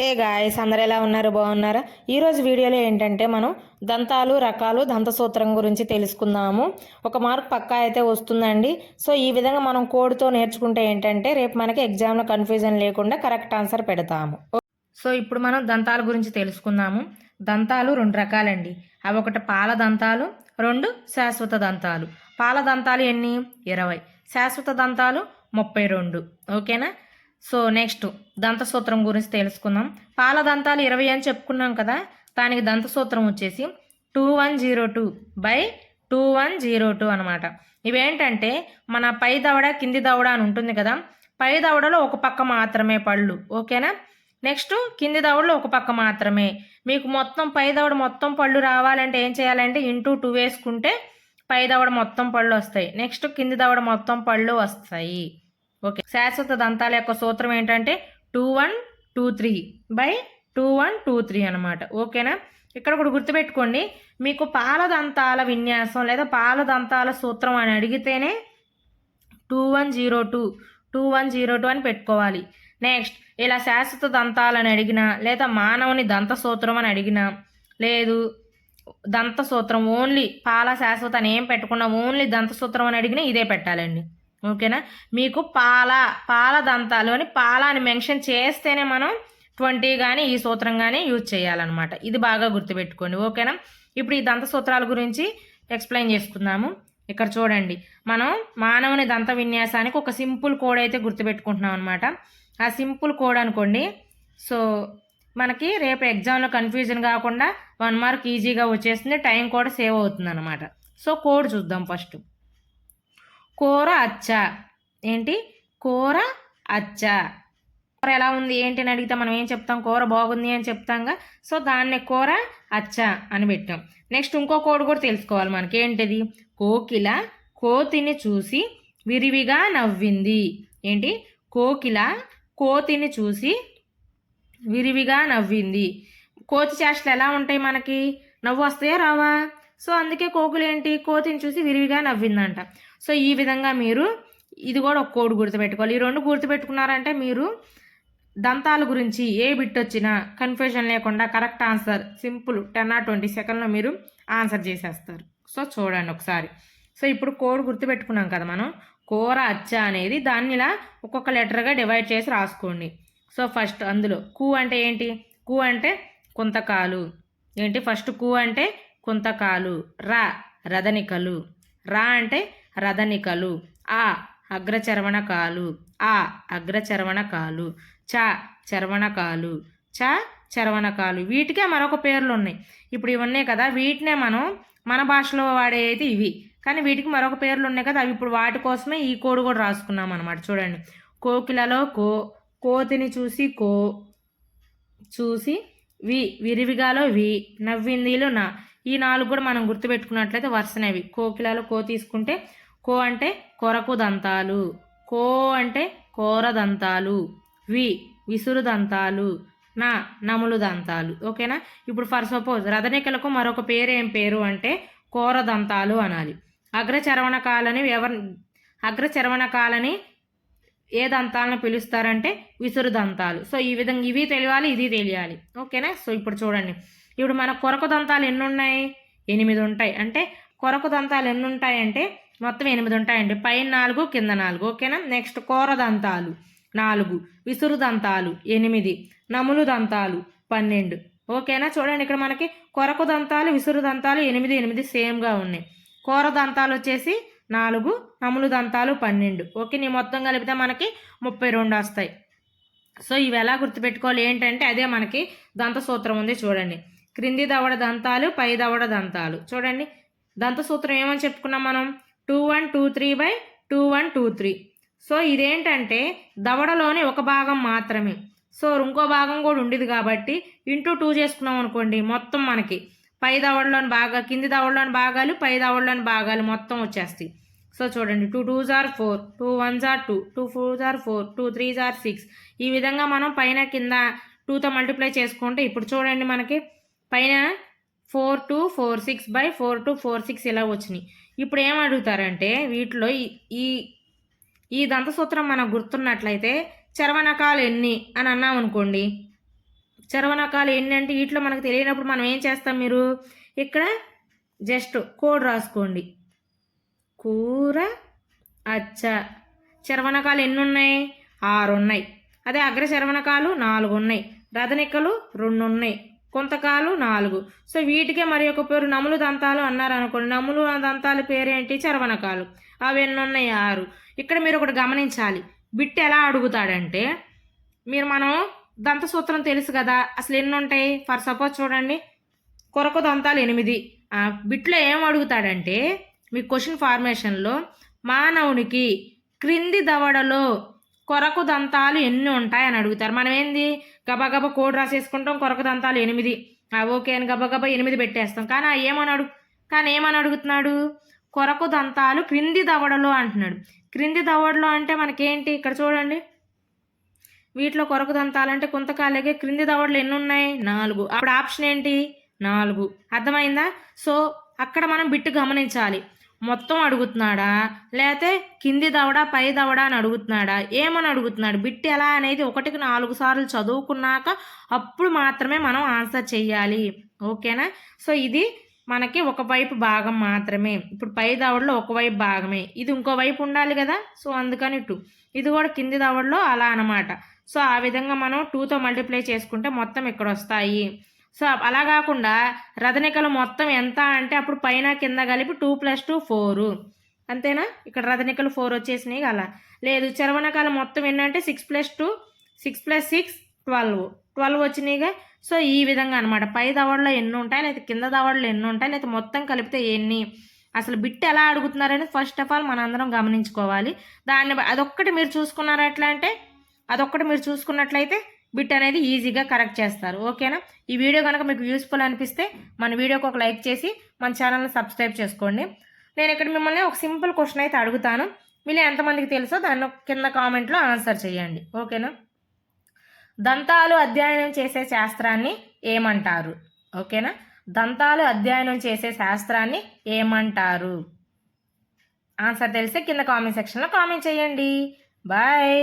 Hey guys అందరు ఎలా ఉన్నారు? బాగున్నారా? ఈరోజు వీడియోలో ఏంటంటే మనం దంతాలు రకాలు దంతసూత్రం గురించి తెలుసుకుందాము. ఒక మార్క్ పక్కా అయితే వస్తుందండి. సో ఈ విధంగా మనం కోడ్తో నేర్చుకుంటే ఏంటంటే రేపు మనకి ఎగ్జామ్లో కన్ఫ్యూజన్ లేకుండా కరెక్ట్ ఆన్సర్ పెడతాము. సో ఇప్పుడు మనం దంతాల గురించి తెలుసుకుందాము. దంతాలు రెండు రకాలండి. అవి ఒకటి పాల దంతాలు రెండు శాశ్వత దంతాలు. పాల దంతాలు ఎన్ని? ఇరవై. శాశ్వత దంతాలు ముప్పై రెండు. ఓకేనా? సో నెక్స్ట్ దంతసూత్రం గురించి తెలుసుకుందాం. పాల దంతాలు ఇరవై అని చెప్పుకున్నాం కదా దానికి దంతసూత్రం వచ్చేసి two one zero two by two one zero two అనమాట ఇవేంటంటే మన పై దవడ కింది దవడ అని ఉంటుంది కదా పై దవడలో ఒక పక్క మాత్రమే పళ్ళు ఓకేనా? నెక్స్ట్ కింది దవడలో ఒక పక్క మాత్రమే. మీకు మొత్తం పై దవడ మొత్తం పళ్ళు రావాలంటే ఏం చేయాలంటే ఇంటూ టూ వేసుకుంటే పై దవడ మొత్తం పళ్ళు వస్తాయి. నెక్స్ట్ కింది దవడ మొత్తం పళ్ళు వస్తాయి. ఓకే. శాశ్వత దంతాల యొక్క సూత్రం ఏంటంటే two one two three by two one two three అనమాట ఓకేనా? ఇక్కడ కూడా గుర్తుపెట్టుకోండి మీకు పాల దంతాల విన్యాసం లేదా పాల దంతాల సూత్రం అని అడిగితేనే two one zero two two one zero two అని పెట్టుకోవాలి. నెక్స్ట్ ఇలా శాశ్వత దంతాలని అడిగినా లేదా మానవుని దంత సూత్రం అని అడిగినా లేదు దంత సూత్రం ఓన్లీ పాల శాశ్వత అని ఏం పెట్టకుండా ఓన్లీ దంత సూత్రం అని అడిగినా ఇదే పెట్టాలండి. ఓకేనా? మీకు పాల పాల దంతాలు అని పాల అని మెన్షన్ చేస్తేనే మనం ట్వంటీ కానీ ఈ సూత్రం కానీ యూజ్ చేయాలన్నమాట. ఇది బాగా గుర్తుపెట్టుకోండి. ఓకేనా? ఇప్పుడు ఈ దంత సూత్రాల గురించి ఎక్స్ప్లెయిన్ చేసుకుందాము. ఇక్కడ చూడండి. మనం మానవుని దంత విన్యాసానికి ఒక సింపుల్ కోడ్ అయితే గుర్తుపెట్టుకుంటున్నాం అనమాట ఆ సింపుల్ కోడ్ అనుకోండి. సో మనకి రేపు ఎగ్జామ్లో కన్ఫ్యూజన్ కాకుండా వన్ మార్క్ ఈజీగా వచ్చేస్తుంది. టైం కూడా సేవ్ అవుతుంది అనమాట సో కోడ్ చూద్దాం ఫస్ట్. కూర అచ్చ. ఏంటి? కూర అచ్చ. కూర ఎలా ఉంది? ఏంటి అని అడిగితే మనం ఏం చెప్తాం? కూర బాగుంది అని చెప్తాంగా సో దాన్ని కూర అచ్చ అని పెట్టాం. నెక్స్ట్ ఇంకో కోడ్ కూడా తెలుసుకోవాలి మనకి. ఏంటిది? కోకిల కోతిని చూసి విరివిగా నవ్వింది. ఏంటి? కోకిల కోతిని చూసి విరివిగా నవ్వింది. కోతి చేష్టలు ఎలా ఉంటాయి మనకి? నవ్వు వస్తాయా రావా? సో అందుకే కోకులు ఏంటి? కోతిని చూసి విరివిగా నవ్విందంట. సో ఈ విధంగా మీరు ఇది కూడా ఒక కోడ్ గుర్తుపెట్టుకోవాలి. ఈ రెండు గుర్తుపెట్టుకున్నారంటే మీరు దంతాల గురించి ఏ బిట్ వచ్చినా కన్ఫ్యూజన్ లేకుండా correct answer simple ten or twenty సెకండ్లో మీరు ఆన్సర్ చేసేస్తారు. సో చూడండి ఒకసారి. సో ఇప్పుడు కోడ్ గుర్తుపెట్టుకున్నాం కదా మనం. కూర అచ్చ అనేది దాన్ని ఇలా ఒక్కొక్క లెటర్గా డివైడ్ చేసి రాసుకోండి. సో ఫస్ట్ అందులో కు అంటే ఏంటి? కు అంటే కుంతకాలు. ఏంటి? ఫస్ట్కు అంటే కుంతకాలు. రా రదనికలు. రా అంటే రదనికలు. ఆ అగ్రచర్వణకాలు. ఆ అగ్రచర్వణకాలు. చ చర్వణకాలు. చ చర్వణకాలు. వీటికే మరొక పేర్లు ఉన్నాయి. ఇప్పుడు ఇవన్నీ కదా వీటినే మనం మన భాషలో వాడే అయితే ఇవి. కానీ వీటికి మరొక పేర్లు ఉన్నాయి కదా అవి ఇప్పుడు వాటి కోసమే ఈ కోడ్ కూడా రాసుకున్నాం అనమాట చూడండి. కోకిలలో కో కోతిని చూసి కో చూసి వి విరివిగాలో వి నవ్విందిలో నా. ఈ నాలుగు కూడా మనం గుర్తుపెట్టుకున్నట్లయితే వరుసనేవి. కోకిలలో కో తీసుకుంటే కో అంటే కొరకు దంతాలు కో అంటే కోర దంతాలు వి విసురు దంతాలు నా నములు దంతాలు. ఓకేనా? ఇప్పుడు ఫర్ సపోజ్ రథనికలకు మరొక పేరు ఏం పేరు అంటే కోర దంతాలు అనాలి. అగ్రచర్వణకాలని ఎవరి అగ్రచర్వణకాలని ఏ దంతాలను పిలుస్తారంటే విసురు దంతాలు. సో ఈ విధంగా ఇవి తెలియాలి ఇది తెలియాలి. ఓకేనా? సో ఇప్పుడు చూడండి. ఇప్పుడు మన కొరకు దంతాలు ఎన్ని ఉన్నాయి ఎనిమిది ఉంటాయి. అంటే కొరకు దంతాలు ఎన్ని ఉంటాయంటే మొత్తం ఎనిమిది ఉంటాయండి. పైన నాలుగు కింద నాలుగు. ఓకేనా? నెక్స్ట్ కూర దంతాలు నాలుగు విసురు దంతాలు ఎనిమిది నములు దంతాలు పన్నెండు. ఓకేనా? చూడండి ఇక్కడ మనకి కొరకు దంతాలు విసురు దంతాలు ఎనిమిది ఎనిమిది సేమ్గా ఉన్నాయి. కూర దంతాలు వచ్చేసి నాలుగు నములు దంతాలు పన్నెండు. ఓకే? నీ మొత్తం కలిపితే మనకి ముప్పై రెండు వస్తాయి. సో ఇవి ఎలా గుర్తుపెట్టుకోవాలి? ఏంటంటే అదే మనకి దంత సూత్రం ఉంది చూడండి. క్రింది దవడ దంతాలు పై దవడ దంతాలు. చూడండి దంత సూత్రం ఏమని చెప్పుకున్నాం మనం? Two one two three by two one two three. So ఇదేంటంటే దవడలోని ఒక భాగం మాత్రమే. సో ఇంకో భాగం కూడా ఉండేది కాబట్టి ఇంటూ టూ చేసుకున్నాం అనుకోండి మొత్తం మనకి. పై దవడలోని భాగా కింది దవడలోని భాగాలు పై దవడలోని భాగాలు మొత్తం వచ్చేస్తాయి. సో చూడండి two two jar four two one jar two two four jar four two three jar six. ఈ విధంగా మనం పైన కింద టూతో మల్టిప్లై చేసుకుంటే ఇప్పుడు చూడండి మనకి పైన four two four six by four two four six ఇలా వచ్చినాయి. ఇప్పుడు ఏం అడుగుతారంటే వీటిలో ఈ- ఈ ఈ దంతసూత్రం మనకు గుర్తున్నట్లయితే చర్వనకాలు ఎన్ని అని అన్నాం అనుకోండి. ఎన్ని అంటే వీటిలో మనకు తెలియనప్పుడు మనం ఏం చేస్తాం మీరు? ఇక్కడ జస్ట్ కోడ్ రాసుకోండి. కూర అచ్చ. చర్వనకాలు ఎన్ని ఉన్నాయి? ఆరు ఉన్నాయి. అదే అగ్ర చర్వనకాలు నాలుగు ఉన్నాయి. రథనిక్కలు రెండు ఉన్నాయి. కొంతకాలు నాలుగు. సో వీటికే మరి ఒక పేరు నములు దంతాలు అన్నారు అనుకోండి. నములు దంతాల పేరేంటి? చరవనకాలు అవి ఎన్ని ఉన్నాయి ఆరు. ఇక్కడ మీరు ఒకటి గమనించాలి. బిట్ ఎలా అడుగుతాడంటే మీరు మనం దంత సూత్రం తెలుసు కదా అసలు ఎన్ని ఉంటాయి ఫర్ సపోజ్ చూడండి. కొరకు దంతాలు ఎనిమిది. బిట్లో ఏం అడుగుతాడంటే మీ క్వశ్చన్ ఫార్మేషన్లో మానవునికి క్రింది దవడలో కొరకు దంతాలు ఎన్ని ఉంటాయని అడుగుతారు. మనం ఏంది? గబగబా కోడ్ రాసేసుకుంటాం కొరకు దంతాలు ఎనిమిది. ఓకే అని గబగబా ఎనిమిది పెట్టేస్తాం. కానీ ఏమని అడుగు కానీ ఏమని అడుగుతున్నాడు? కొరకు దంతాలు క్రింది దవడలో అంటున్నాడు. క్రింది దవడలో అంటే మనకేంటి? ఇక్కడ చూడండి. వీటిలో కొరకు దంతాలు అంటే కొంతకాలకే క్రింది దవడలు ఎన్ని ఉన్నాయి? నాలుగు. అప్పుడు ఆప్షన్ ఏంటి? నాలుగు. అర్థమైందా? సో అక్కడ మనం బిట్టు గమనించాలి. మొత్తం అడుగుతున్నాడా? లేతే కింది దవడా పై దవడా అని అడుగుతున్నాడా? ఏమని అడుగుతున్నాడు? బిట్ ఎలా అనేది ఒకటికి నాలుగు సార్లు చదువుకున్నాక అప్పుడు మాత్రమే మనం ఆన్సర్ చెయ్యాలి. ఓకేనా? సో ఇది మనకి ఒకవైపు భాగం మాత్రమే. ఇప్పుడు పై దవడలో ఒకవైపు భాగమే. ఇది ఇంకో వైపు ఉండాలి కదా? సో అందుకని టూ ఇది కూడా కింది దవడలో అలా అనమాట సో ఆ విధంగా మనం టూతో మల్టిప్లై చేసుకుంటే మొత్తం ఇక్కడ వస్తాయి. సో అలా కాకుండా రథనికలు మొత్తం ఎంత అంటే అప్పుడు పైన కింద కలిపి టూ ప్లస్ టూ ఫోరు. అంతేనా? ఇక్కడ రథనికలు ఫోర్ వచ్చేసినాయి అలా లేదు చరవణకాలు మొత్తం ఏంటంటే six plus two six plus six twelve. Twelve వచ్చినాయిగా. So ఈ విధంగా అనమాట పై దవడలో ఎన్ని ఉంటాయి? లేకపోతే కింద దవడలో ఎన్ని ఉంటాయి? లేకపోతే మొత్తం కలిపితే ఎన్ని? అసలు బిట్ ఎలా అడుగుతున్నారని ఫస్ట్ ఆఫ్ ఆల్ మనందరం గమనించుకోవాలి. దాన్ని బ- అదొక్కటి మీరు చూసుకున్నారు ఎట్లా అంటే అదొక్కటి మీరు చూసుకున్నట్లయితే బిట్ అనేది ఈజీగా కరెక్ట్ చేస్తారు. ఓకేనా? ఈ వీడియో కనుక మీకు యూస్ఫుల్ అనిపిస్తే మన వీడియోకి ఒక లైక్ చేసి మన ఛానల్ని సబ్స్క్రైబ్ చేసుకోండి. నేను ఇక్కడ మిమ్మల్ని ఒక సింపుల్ క్వశ్చన్ అయితే అడుగుతాను. మీరు ఎంతమందికి తెలుసో దాన్ని కింద కామెంట్లో ఆన్సర్ చేయండి. ఓకేనా? దంతాలు అధ్యయనం చేసే శాస్త్రాన్ని ఏమంటారు? ఓకేనా? దంతాలు అధ్యయనం చేసే శాస్త్రాన్ని ఏమంటారు? ఆన్సర్ తెలిస్తే కింద కామెంట్ సెక్షన్లో కామెంట్ చేయండి. బాయ్!